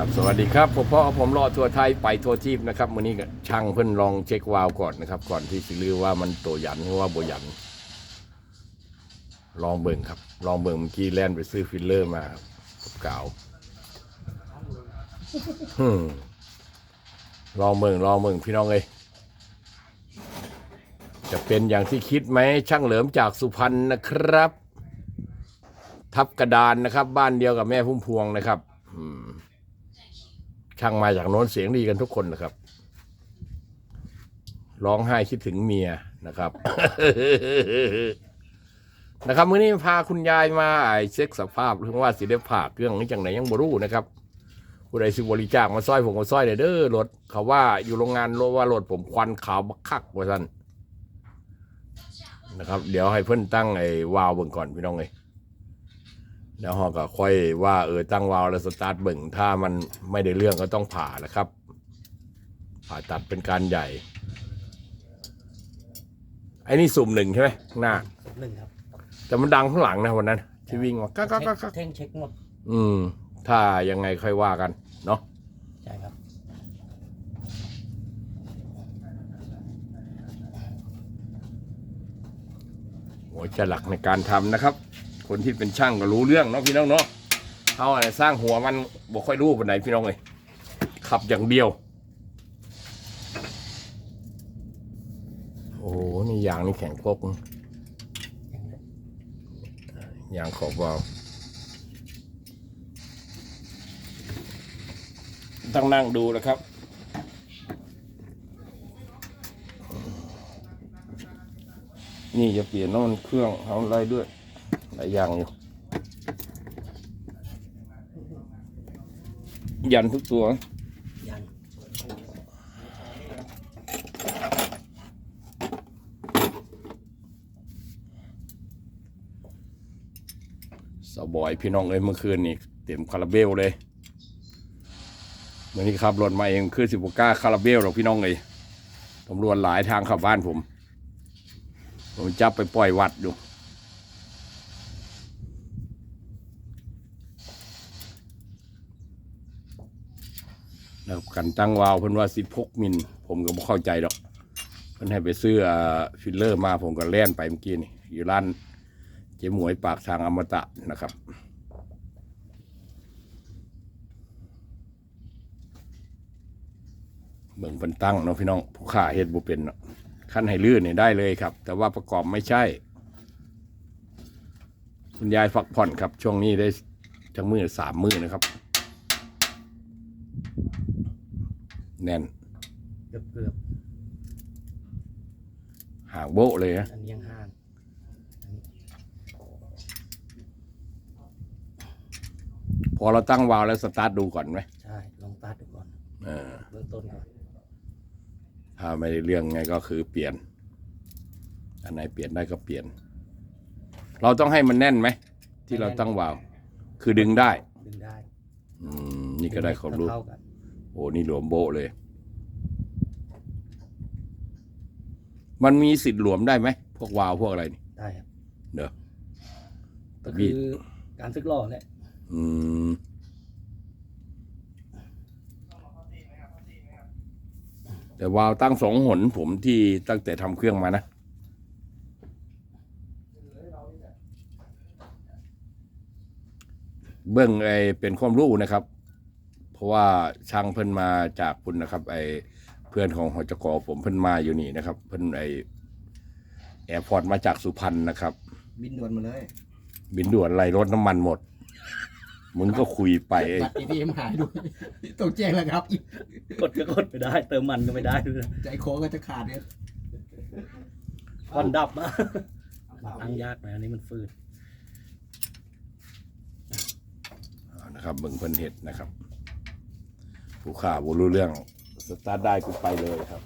ครับสวัสดีครับผมพ่อผมรอทัวร์ไทยไปทัวร์ทีพนะครับวันนี้ช่างเพิ่นลองเช็ควาล์วก่อนนะครับ ก่อนที่สิลือว่ามันตัวหยันหรือว่าโบหยัน ลองเบิ่งครับ ลองเบิ่งเมื่อกี้แล่นไปซื้อฟิลเลอร์มาครับกาวลองเบิ่งลองเบิ่งพี่น้องเอ้ยจะเป็นอย่างที่คิดไหมช่างเหลิมจากสุพรรณนะครับ ทับกระดานนะครับ บ้านเดียวกับแม่พุ่มพวงนะครับ อืม ช่างมาจากโน้นเสียงดีกันทุกคนนะครับ ร้องไห้คิดถึงเมียนะครับ นะครับมื้อนี้พาคุณยายมาไอเช็คสภาพเรื่องว่าสิได้ผ่าเครื่องนี้จังไหนยังบ่รู้นะครับผู้ใดสิบริจาคมาซอยผมก็ซอยเด้อเด้อรถเขาว่าอยู่โรงงานรถว่ารถผมควันขาวบักคักว่าซั่นนะครับ เดี๋ยวให้เพิ่อนตั้งไอ้วาล์วเบิ่งก่อนพี่น้องเอ้ย แล้วเราก็ค่อยว่าเออตั้งวาล์วแล้วสตาร์ทเบิ่งถ้ามันไม่ได้เรื่องก็ต้องผ่าแล้วครับ ผ่าตัดเป็นการใหญ่ไอ้นี่สุ่มหนึ่งใช่ไหมข้างหน้าหนึ่งครับแต่มันดังข้างหลังนะวันนั้น ที่วิ่งมากักกักกักกักเท่งเช็คหมด อืม ถ้ายังไงค่อยว่ากัน เนาะใช่ครับหัวใจหลักในการทำนะครับ คนที่เป็นช่างก็รู้เรื่องเนาะพี่น้องเนาะเอาอะไรสร้างหัวมันบอกค่อยรู้ปนไหนพี่น้องเลยขับอย่างเดียว โอ้โหนี่ยางนี่แข็งพกยางขอบวาวต้องนั่งดูนะครับนี่จะเปลี่ยนน้ำมันเครื่องเอาอะไรด้วย หลายอย่างอยู่ ยันทุกตัว ยันสบอยพี่น้องเอ้ยเมื่อคืนนี่เต็มคาราเบลเลยเมื่อนี้ขับรถมาเองคือสิบก้าคาราเบลหรอกพี่น้องเลยตำรวจหลายทางเข้าบ้านผม ผมจับไปปล่อยวัดดู แล้วกันตั้งวาล์วเพิ่นว่าสิบหกมิล ผมก็ไม่เข้าใจดอก เพิ่นให้ไปซื้อฟิลเลอร์มาผมก็แล่นไปเมื่อกี้นี่ อยู่ร้านเจ๊หมวยปากทางอมตะนะครับเบิ่งเป็นตั้งเนาะพี่น้องผู้ข่าเฮ็ดบุเป็นเนาะขั้นให้ลื่นเนี่ยได้เลยครับ แต่ว่าประกอบไม่ใช่ คุณยายพักผ่อนครับ ช่วงนี้ได้ทั้งมือสามมือนะครับ แน่นเกือบเกือบห่างโบะเลยนะอันนี้ยังห่างพอเราตั้งวาล์วแล้วสตาร์ทดูก่อนไหมใช่ลองตัดดูก่อนเออเบื้องต้นก่อนถ้าไม่ได้เรื่องไงก็คือเปลี่ยน อันไหนเปลี่ยนได้ก็เปลี่ยน เราต้องให้มันแน่นไหม ที่เราตั้งวาล์วคือดึงได้ ดึงได้ อืมนี่ก็ได้ความรู้ เท่ากัน โอ้นี่หลวมโบะเลย มันมีสิทธิ์หลวมได้ไหม พวกวาล์วพวกอะไรนี่ได้ครับเด้อก็คือการซึกล่อแหละอืม แต่วาล์วตั้งสองหนผมที่ตั้งแต่ทำเครื่องมานะ เบื้องไอเป็นความรู้นะครับ เพราะว่าช่างเพิ่นมาจากคุณนะครับ ไอเพื่อนของหจกผมเพิ่นมาอยู่นี่นะครับ เพิ่นไอแอร์พอร์ตมาจากสุพรรณนะครับ บินด่วนมาเลยบินด่วนไล่รถน้ำมันหมด มึงก็คุยไปไอ้บัตร ATM หายด้วยต้องแจ้งแล้วครับกดก็กดไม่ได้ เติมมันก็ไม่ได้ด้วยนะใจคอก็จะขาดเนี่ยควันดับอะตั้งยากหน่อยอันนี้มันฟืดเอานะครับเบิ่งเพิ่นเห็ดนะครับ ผู้ข่าบ่รู้เรื่องสตาร์ทได้กูไปเลยครับ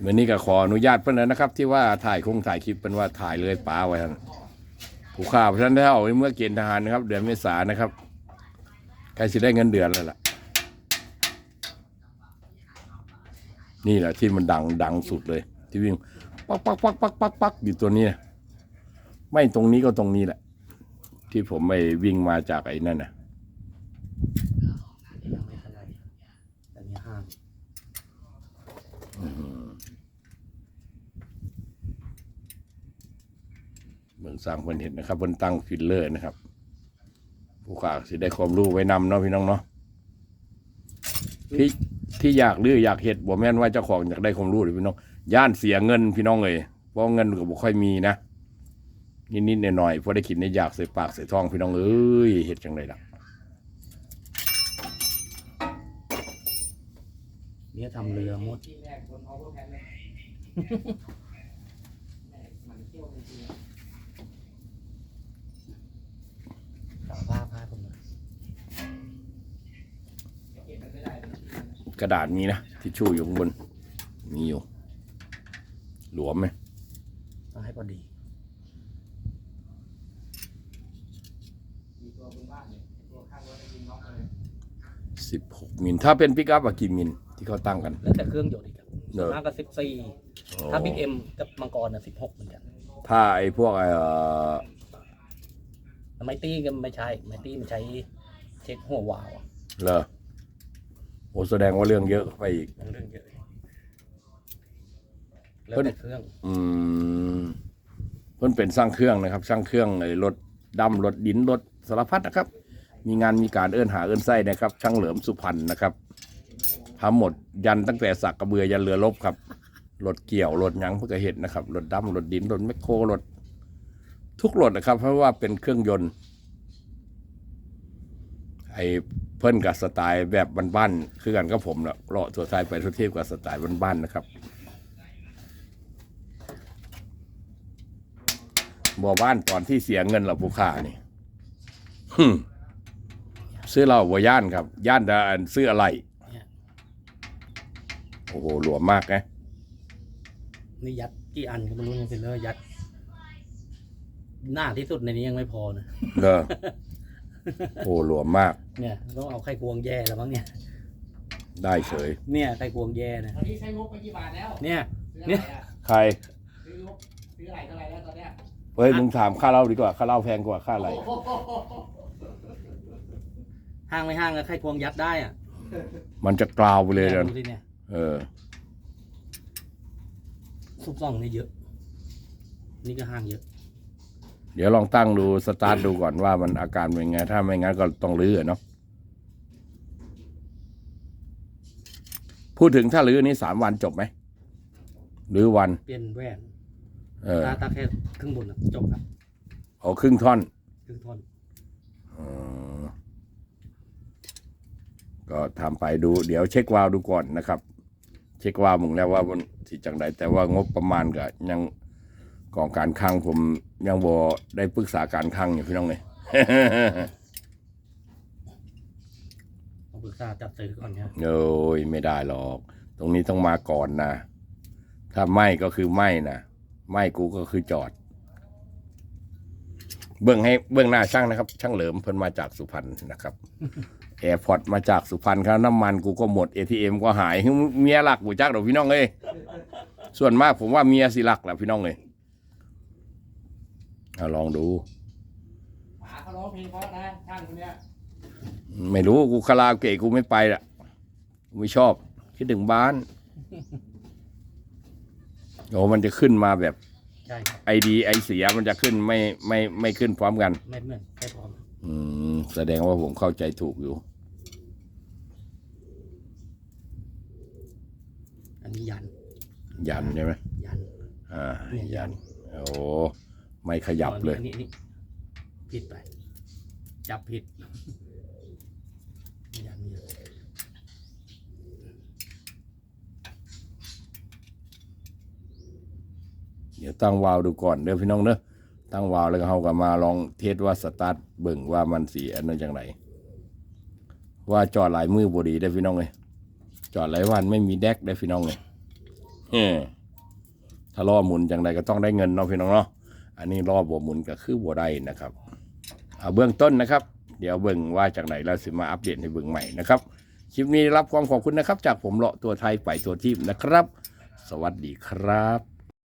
เมื่อนี้ก็ขออนุญาตเพิ่อนนะครับ ที่ว่าถ่ายคงถ่ายคลิปเป็นว่าถ่ายเลยป้าไว้ท่านผู้ข่าเพรานได้เอาเมื่อเกณฑ์ทหารนะครับ เดือนเมษายนนะครับใกล้สิได้เงินเดือนแล้วล่ะ นี่แหละที่มันดังดังสุดเลย ที่วิ่งปักปักปักปักปักปักอยู่ตัวนี้ ไม่ตรงนี้ก็ตรงนี้แหละ ที่ผมไปวิ่งมาจากไอ้นั่นน่ะยังไม่เท่าไหร่แต่นี่ห้างเมืองสร้างเพิ่นเห็นนะครับเพิ่นตั้งฟิลเลอร์นะครับ ผู้ข่าสิได้ความรู้ไว้นำเนาะพี่น้องเนาะที่ที่อยากหรืออยากเห็ดบ่แม่นว่าเจ้าของอยากได้ความรู้หรือพี่น้อง ย่านเสียเงินพี่น้องเลยเพราะเงินก็บ่ค่อยมีนะ นิดๆหน่อยๆพอได้กินได้อยากใส่ปากใส่ท้องพี่น้องเอ้ยเห็ดจังไดล่ะเนี่ยทำเรือหมดสาวผ้าผ้าผมหน่อยกระดาษมีนะทิชชู่อยู่ข้างบนมีอยู่ หลวมไหมต้องให้พอดี สิบหกมิลถ้าเป็นปิกอัพอะกี่มิลที่เขาตั้งกัน แล้วแต่เครื่องยนต์อีกครับเนอะ มากก็สิบสี่ถ้าบิ๊กเอ็มกับมังกรน่ะสิบหกเหมือนกันถ้าไอ้พวกไอ้เอ่อไมตี้ก็ไม่ใช่ไมตี้มันใช้เช็คหัววาล์วอะเลอโอ้แสดงว่าเรื่องเยอะไปอีก มันเรื่องเยอะแล้วแต่เครื่อง อืมเพิ่นเป็นสร้างเครื่องนะครับสร้างเครื่องไอ้รถดำรถดินรถสารพัดนะครับ มีงานมีการเอื้อนหาเอื้อนไส้นะครับ ช่างเหลิมสุพรรณนะครับทำหมดยันตั้งแต่สักกระเบือยันเรือรบครับรถเกี่ยวรถยังเพื่อเห็นนะครับรถดำรถดินรถแมคโครรถทุกรถนะครับ เพราะว่าเป็นเครื่องยนต์ ไอเพิ่นกับสไตล์แบบบ้านๆคือกันกับผมนะเลาะตัวไทยไปทั่วเทียบกับสไตล์บ้านๆนะครับบ่บ้านตอนที่เสียเงินเหราผู้ค่านี่ ซื้อเราบ่ย่านครับ ย่านแต่อันซื้ออะไรเนี่ยโอ้โหหลวมมากนะนี่ยัดกี่อันก็ไม่รู้เนี่ยเป็นเลยยัด หน้าที่สุดในนี้ยังไม่พอนะเนอะโอ้หลวมมาก เนี่ยต้องเอาไข่ควงแย่แล้วมั้งเนี่ย ได้เฉย เนี่ยไข่ควงแย่นะ ตอนนี้ใช้งบไปกี่บาทแล้วเนี่ย ซื้อเนี่อะไรยอะใคร ซื้องบซื้ออะไรเท่าไหร่แล้วตอนเนี้ยเฮ้ยมึงถามค่าเหล้าดีกว่า ค่าเหล้าแพงกว่าค่าอะไร โอ้โห ห้างไม่ห้างก็ไข่ควงยัดได้อะมันจะกราวไปเลยนี่นะดูสิเนี่ยเออ ซุปซ่องนี่เยอะ นี่ก็ห้างเยอะ เดี๋ยวลองตั้งดูสตาร์ทดูก่อนว่ามันอาการเป็นไง ถ้าไม่งั้นก็ต้องรื้ออะเนาะพูดถึงถ้ารื้อนี้สามวันจบไหมหรือวัน เปลี่ยนแหวนเออตาตาแค่ครึ่งบนอะจบครับเอาครึ่งท่อน ครึ่งท่อนออ ก็ทำไปดูเดี๋ยวเช็ควาล์วดูก่อนนะครับ เช็ควาล์วมึงแล้วว่ามันสิจังไดแต่ว่างบประมาณก็ยังกองการคลังผมยังบ่ได้ปรึกษาการคลังอยู่พี่น้องเลยต้องปรึกษาจัดซื้อก่อนครับโอ้ยไม่ได้หรอก ตรงนี้ต้องมาก่อนนะถ้าไม่ก็คือไม่นะไม่กูก็คือจอด เบื้องให้เบื้องหน้าช่างนะครับ ช่างเหลิมเพิ่นมาจากสุพรรณนะครับ แอร์พอร์ตมาจากสุพรรณครับน้ำมันกูก็หมด ATM ก็หายเมียหลักกูจักดอกพี่น้องเอ้ยส่วนมากผมว่าเมียสิหลักแหละพี่น้องเอ้ยเอาลองดูป๋าเขาร้องเพลงเพราะนะช่างคนเนี้ยไม่รู้กูคาราโอเกะกูไม่ไปละกูไม่ชอบ คิดถึงบ้านโอ้มันจะขึ้นมาแบบใช่ครับไอดีไอเสียมันจะขึ้นไม่ไม่ไม่ขึ้นพร้อมกัน ไม่เหมือนแค่พร้อม อืม แสดงว่าผมเข้าใจถูกอยู่ อันนี้ยัน ยันใช่ไหมยัน อ่า เนี่ยยัยัน นโอ้ไม่ขยับเลย อันนี้อันนี้ผิดไป จับผิดยันเนี่ยเดี๋ยวตั้งวาล์วดูก่อนเด้อพี่น้องเนอะ ตั้งวาล์วแล้วก็เขาก็มาลองเทสว่าสตาร์ทเบิ่งว่ามันสีอันนั้นจังไรว่าจอดหลายมือบดีได้พี่น้องเลยจอดหลายวันไม่มีแดกได้พี่น้องเลยเฮ้ถ้าล่อหมุนจังไรก็ต้องได้เงินเนาะพี่น้องเนาะอันนี้ล่อบัวหมุนก็คือบัวได้นะครับเอาเบื้องต้นนะครับ เดี๋ยวเบิ่งว่าจากไหนแล้วสิมาอัปเดตในเบิ่งใหม่นะครับคลิปนี้รับความขอบคุณนะครับ จากผมเลาะตัวไทยไปตัวทีมนะครับ สวัสดีครับ